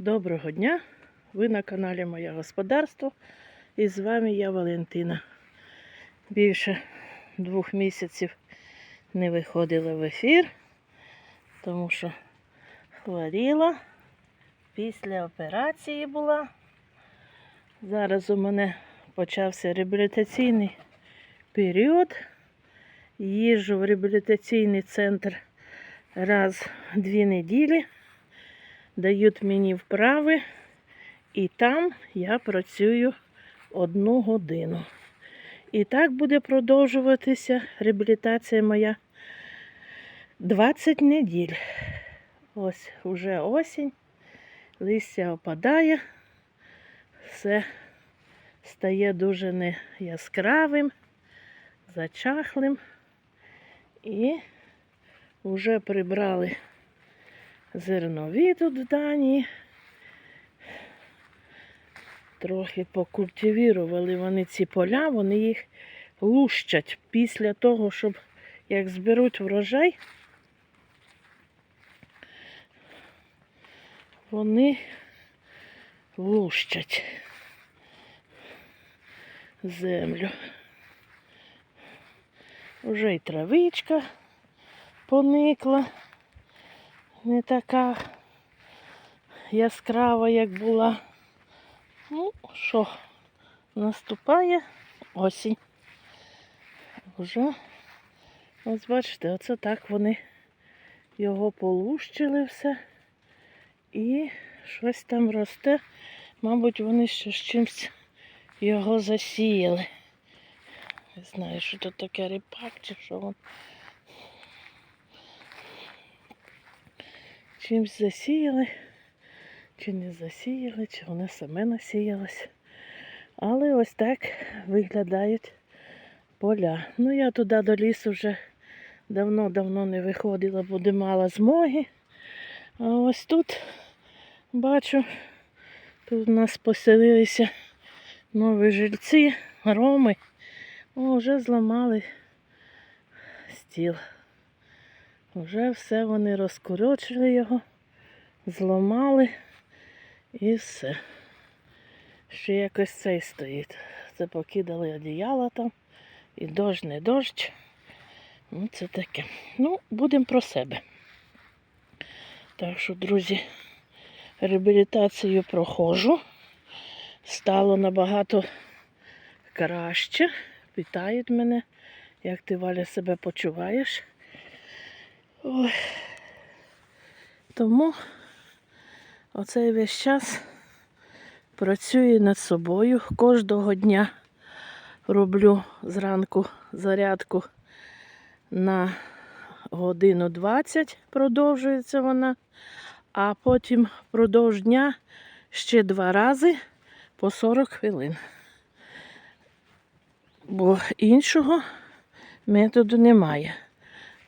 Доброго дня! Ви на каналі Моє Господарство і з вами я Валентина. Більше двох місяців не виходила в ефір, тому що хворіла. Після операції була. Зараз у мене почався реабілітаційний період. Їжджу в реабілітаційний центр раз в дві неділі дають мені вправи, і там я працюю одну годину. І так буде продовжуватися реабілітація моя 20 неділь. Ось уже осінь, листя опадає, все стає дуже не яскравим, зачахлим. І вже прибрали зернові тут в Данії. Трохи покультивірували вони ці поля, вони їх лущать після того, щоб як зберуть врожай, вони лущать землю. Уже й травичка поникла не така яскрава, як була. Ну, що, наступає осінь. Уже, ось бачите, оце так вони його полущили все. І щось там росте. Мабуть, вони ще з чимось його засіяли. Не знаю, що тут таке ріпак чи що воно. Чимось засіяли, чи не засіяли, чи воно саме насіялось. Але ось так виглядають поля. Ну, я туди до лісу вже давно-давно не виходила, бо не мала змоги. А ось тут бачу, тут у нас поселилися нові жильці, роми. О, вже зламали стіл. Вже все вони розкорочили його, зламали і все. Ще якось цей стоїть. Це покидали одіяла там. І дощ, не дощ. Ну, це таке. Ну, будемо про себе. Так що, друзі, реабілітацію проходжу. Стало набагато краще. Питають мене, як ти Валя себе почуваєш. Ой. Тому оцей весь час працюю над собою. Кожного дня роблю зранку зарядку на годину 20, продовжується вона, а потім впродовж дня ще два рази по 40 хвилин. Бо іншого методу немає.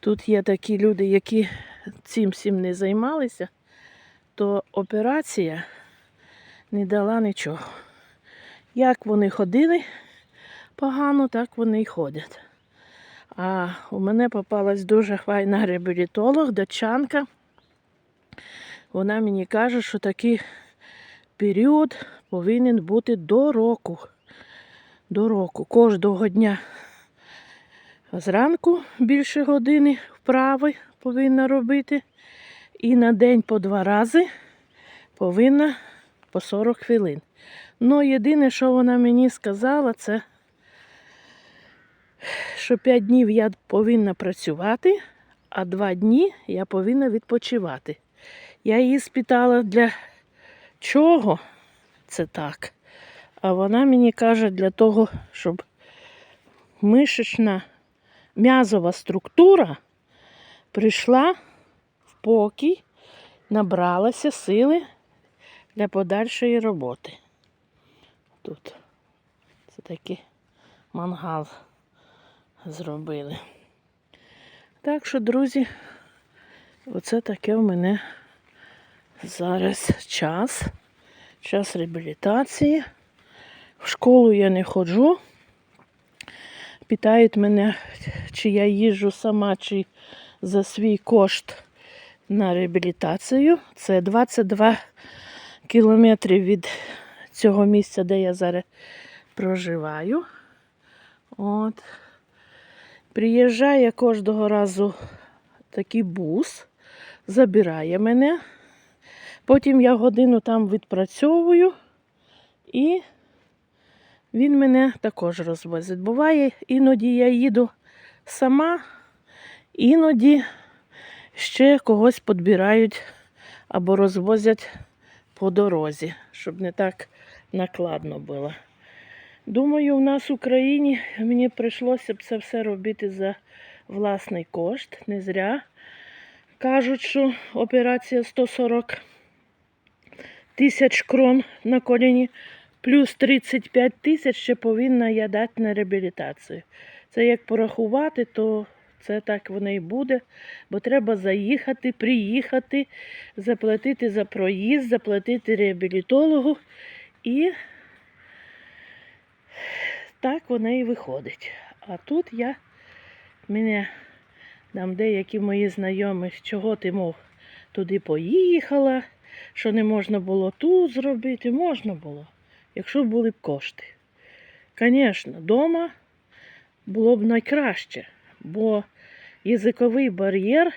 Тут є такі люди, які цим всім не займалися, то операція не дала нічого. Як вони ходили погано, так вони й ходять. А у мене попалась дуже файна реабілітолог, дочанка. Вона мені каже, що такий період повинен бути до року. До року, кожного дня. Зранку більше години вправи повинна робити. І на день по два рази повинна по 40 хвилин. Ну, єдине, що вона мені сказала, це, що 5 днів я повинна працювати, а 2 дні я повинна відпочивати. Я її спитала, для чого це так. А вона мені каже, для того, щоб мишечна м'язова структура прийшла в покій, набралася сили для подальшої роботи. Тут це такий мангал зробили. Так що, друзі, оце таке в мене зараз час. Час реабілітації. В школу я не ходжу. Питають мене, чи я їжджу сама, чи за свій кошт на реабілітацію. Це 22 кілометрів від цього місця, де я зараз проживаю. От. Приїжджає кожного разу такий бус, забирає мене. Потім я годину там відпрацьовую і він мене також розвозить. Буває, іноді я їду сама, іноді ще когось підбирають або розвозять по дорозі, щоб не так накладно було. Думаю, у нас в Україні мені прийшлося б це все робити за власний кошт. Не зря. Кажуть, що операція 140 тисяч крон на коліні, плюс 35 тисяч ще повинна я дати на реабілітацію. Це як порахувати, то це так воно і буде, бо треба заїхати, приїхати, заплатити за проїзд, заплатити реабілітологу і так воно і виходить. А тут я мене там деякі мої знайомі, чого ти мов туди поїхала, що не можна було тут зробити, можна було, якщо були б кошти. Звісно, вдома було б найкраще, бо язиковий бар'єр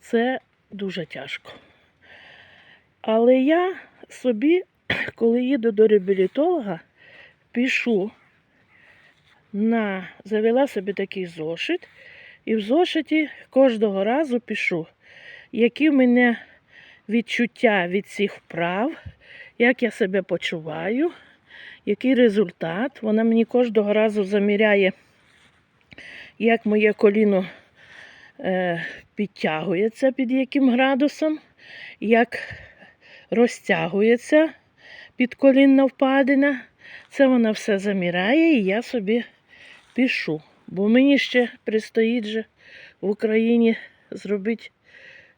це дуже тяжко. Але я собі, коли їду до реабілітолога, пишу на завела собі такий зошит, і в зошиті кожного разу пишу, які в мене відчуття від цих вправ, як я себе почуваю, який результат. Вона мені кожного разу заміряє, як моє коліно е, підтягується під яким градусом, як розтягується підколінна впадина. Це вона все заміряє, і я собі пишу. Бо мені ще предстоїть же в Україні зробити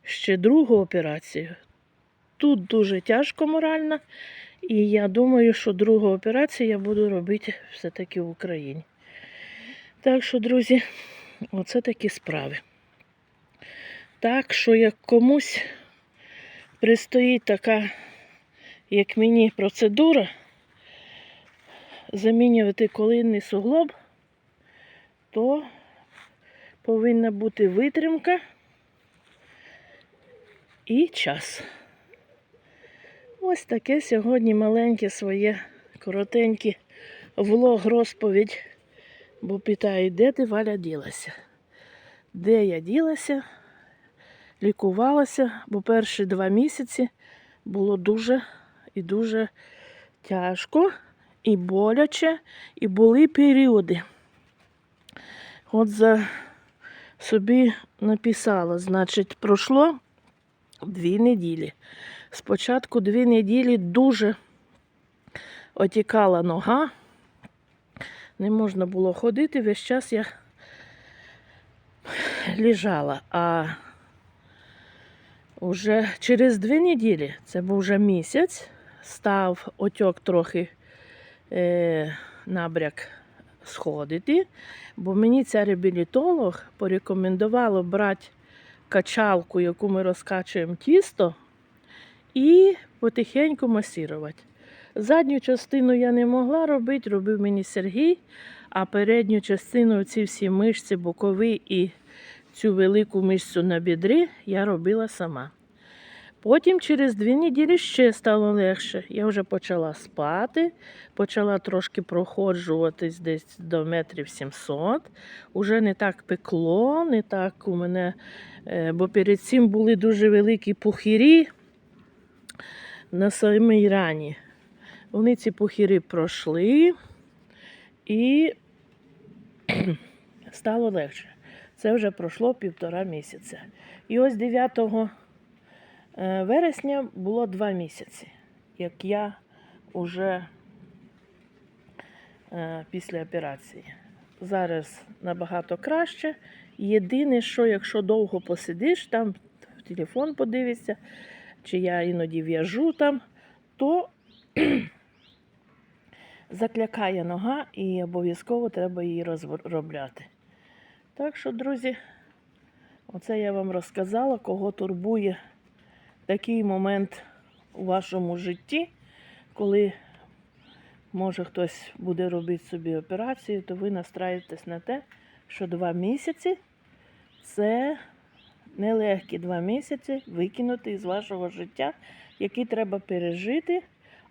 ще другу операцію. Тут дуже тяжко морально, і я думаю, що другу операцію я буду робити все-таки в Україні. Так що, друзі, оце такі справи. Так що як комусь предстоїть така, як мені, процедура замінювати колінний суглоб, то повинна бути витримка і час. Ось таке сьогодні маленьке своє коротеньке влог розповідь, бо питають, де ти Валя ділася? Де я ділася? Лікувалася, бо перші два місяці було дуже і дуже тяжко, і боляче, і були періоди. От за собі написала, значить, пройшло дві неділі. Спочатку дві неділі дуже отікала нога, не можна було ходити, весь час я лежала. А вже через дві неділі, це був вже місяць, став отьок трохи е, набряк сходити, бо мені ця реабілітолог порекомендувала брати качалку, яку ми розкачуємо тісто, і потихеньку масірувати. Задню частину я не могла робити, робив мені Сергій, а передню частину, ці всі мишці, бокові і цю велику мишцю на бідрі я робила сама. Потім через дві неділі ще стало легше. Я вже почала спати, почала трошки проходжуватись десь до метрів 700. Уже не так пекло, не так у мене, е, бо перед цим були дуже великі пухирі на самій рані. Вони ці пухири пройшли і стало легше. Це вже пройшло півтора місяця. І ось 9 е, вересня було два місяці, як я вже е, після операції. Зараз набагато краще. Єдине, що якщо довго посидиш, там в телефон подивишся, чи я іноді в'яжу там, то заклякає нога і обов'язково треба її розробляти. Так що, друзі, оце я вам розказала, кого турбує такий момент у вашому житті, коли може хтось буде робити собі операцію, то ви настраєтесь на те, що два місяці це нелегкі два місяці викинути із вашого життя, які треба пережити,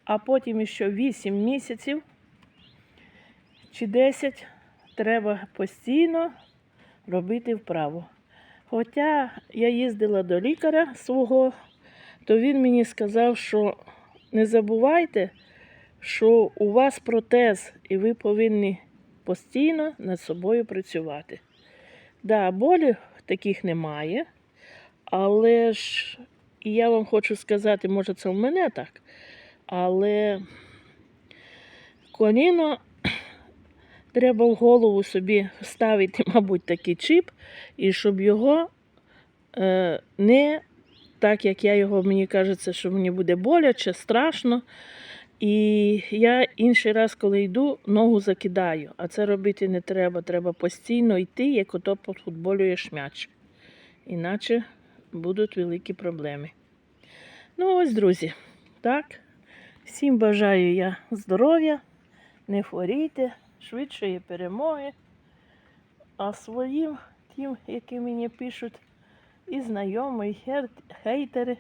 а потім ще 8 місяців чи 10 треба постійно робити вправо. Хоча я їздила до лікаря свого, то він мені сказав, що не забувайте, що у вас протез, і ви повинні постійно над собою працювати. Да, болі таких немає, але ж я вам хочу сказати, може, це в мене так, але коліно треба в голову собі ставити, мабуть, такий чіп, і щоб його е, не так, як я його, мені кажеться, що мені буде боляче, страшно. І я інший раз, коли йду, ногу закидаю. А це робити не треба. Треба постійно йти, як ото футболюєш м'яч. Іначе будуть великі проблеми. Ну ось, друзі, так. Всім бажаю я здоров'я, не хворійте, швидшої перемоги. А своїм, тим, які мені пишуть, і знайомі, і хейтери,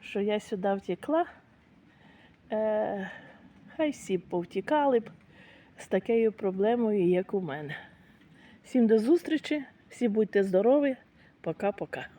що я сюди втекла, е, хай всі повтікали б з такою проблемою, як у мене. Всім до зустрічі, всі будьте здорові, пока-пока.